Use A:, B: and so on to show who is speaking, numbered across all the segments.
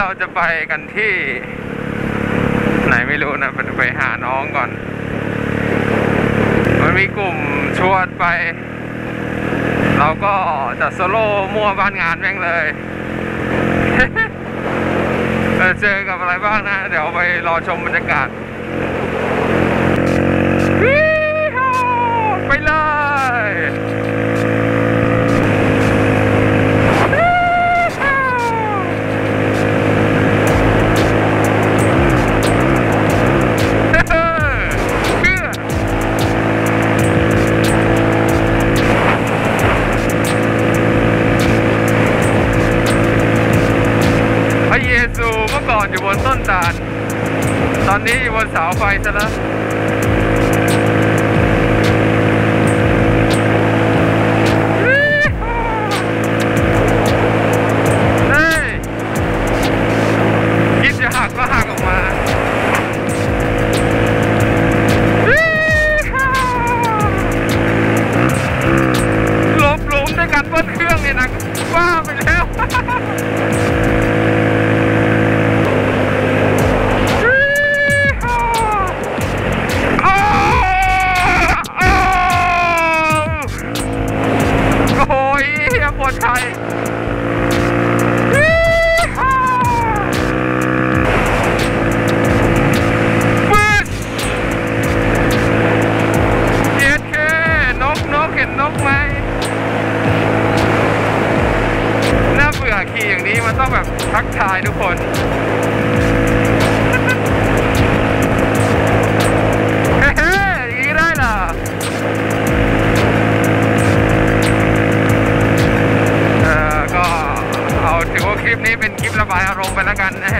A: เคฮะเดี๋ยววันนี้เราจะไปกันที่ ไหนไม่รู้นะไปหาน้องก่อน มันมีกลุ่มชวนไป เราก็จะโซโล่มั่วบ้านงานแม่งเลยเจอกับอะไรบ้างนะ เดี๋ยวไปรอชมบรรยากาศ อก่อนอยู่บนต้นตาล ตอนนี้อยู่บนเสาไฟซะแล้ว นกนกไหมน่าเบื่อขี่อย่างนี้มันต้องแบบทักทายทุกคนเฮ้ๆอย่างนี้ได้เอเอก็เอาถือว่าคลิปนี้เป็นคลิประบายอารมณ์ไปแล้วกันนะ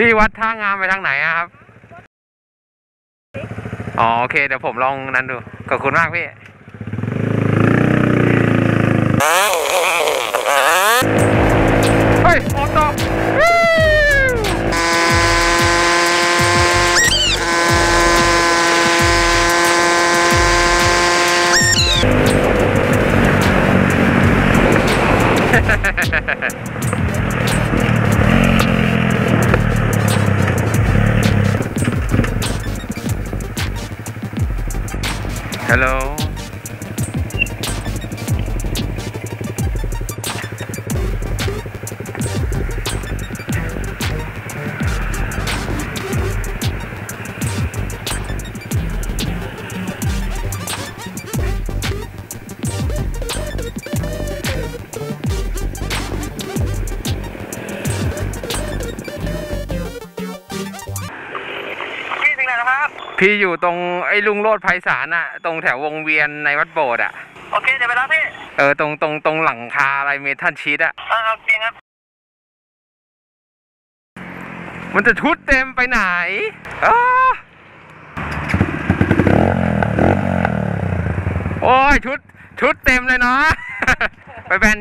A: พี่วัดท่างามไปทางไหนอะครับ อ๋อโอเค เดี๋ยวผมลองนั้นดู ขอบคุณมากพี่เฮ้ยออโต้ฮัลโหล
B: พี่
A: พี่อยู่ตรงไอ้ลุงโลดไพศาลอะตรงแถววงเวียนในวัดโบสถ์อะ
B: โอเคเดี๋ยวไปรับพี่
A: เออตรงตรงตรงหลังคาอะไรเมทัลชีตอะ
B: อ่าโอเคครับ
A: มันจะชุดเต็มไปไหนอ้าโอ้ยชุดชุดเต็มเลยเนาะ ไปแบน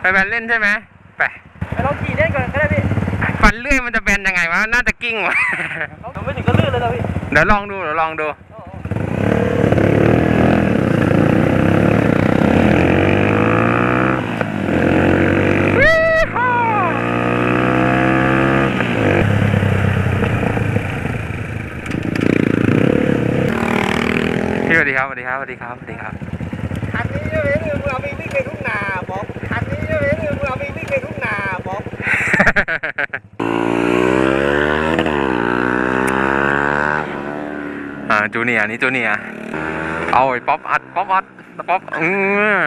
A: ไปแบนเล่นใช่ไหมไป
B: ไปลองขี่เล่นก่อนก็ได้พี่
A: ฟันเลื่อยมันจะแบนยังไงวะ น่าจะกิ้งวะ
B: เราไม่ถึงก็ลื่นเลยนะพี่
A: เดี๋ยวลองดู เดี๋ยวลองดูพี่สวัสดีครับ สวัสดีครับ สวัสดีครับ สวัสดีครับ
B: คันนี้ใช่ไหมคือมึงเอาไปวิ่งในทุ่งนาบอกคันนี้ใช่ไหมคือมึงเอาไปวิ่งในทุ่งนาบอก
A: อ่า จูเนียร์นี่จูเนียร์เอาไอ้ป๊อปอัดป๊อปอัดป๊อบเออ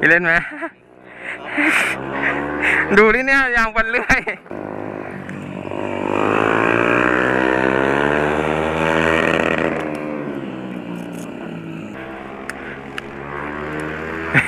A: พี่เล่นไหม ดูที่เนี่ยยางปันเลื่อย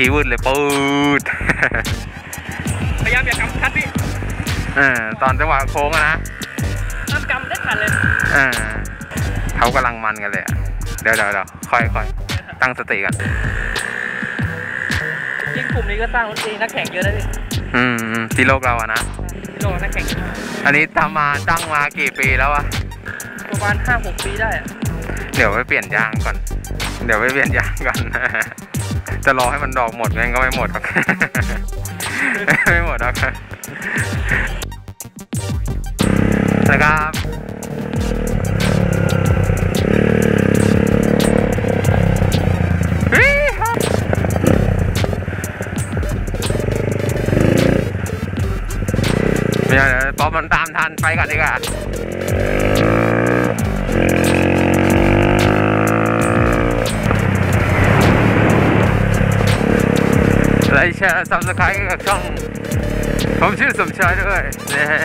A: เมื่อกี้วืดเลยปืด
C: พยายามอย่ากำคัดพี่
A: เออตอนจังหวะโค้งอะนะ
C: ห้ามกำได้ขาดเลย
A: เออเขากำลังมันกันเลยอะเดี๋ยวเดี๋ยวเดี๋ยวค่อยค่อยตั้งสติกัน
C: จริงกลุ่มนี้ก็สร้างรถดีนักแข่งเยอะนะพี่
A: อืมอืมที่โลกเราอะนะ
C: ที่โลกนักแข่งเยอะ
A: อันนี้ทำมาตั้งมากี่ปีแล้วอะ
C: ประมาณห้าหกปีได้อะ
A: เดี๋ยวไปเปลี่ยนยางก่อน เดี๋ยวไปเปลี่ยนยางก่อน จะรอให้มันดอกหมดงั้นก็ไม่หมดหรอก ไม่หมดหรอกนะครับเฮ้ยไม่เอาเดี๋ยวป๊อปมันตามทันไปก่อนดีกว่า ลค์แชร์ซับสไครต์กับช่อง ผมชื่อสมชายด้วยนะฮะ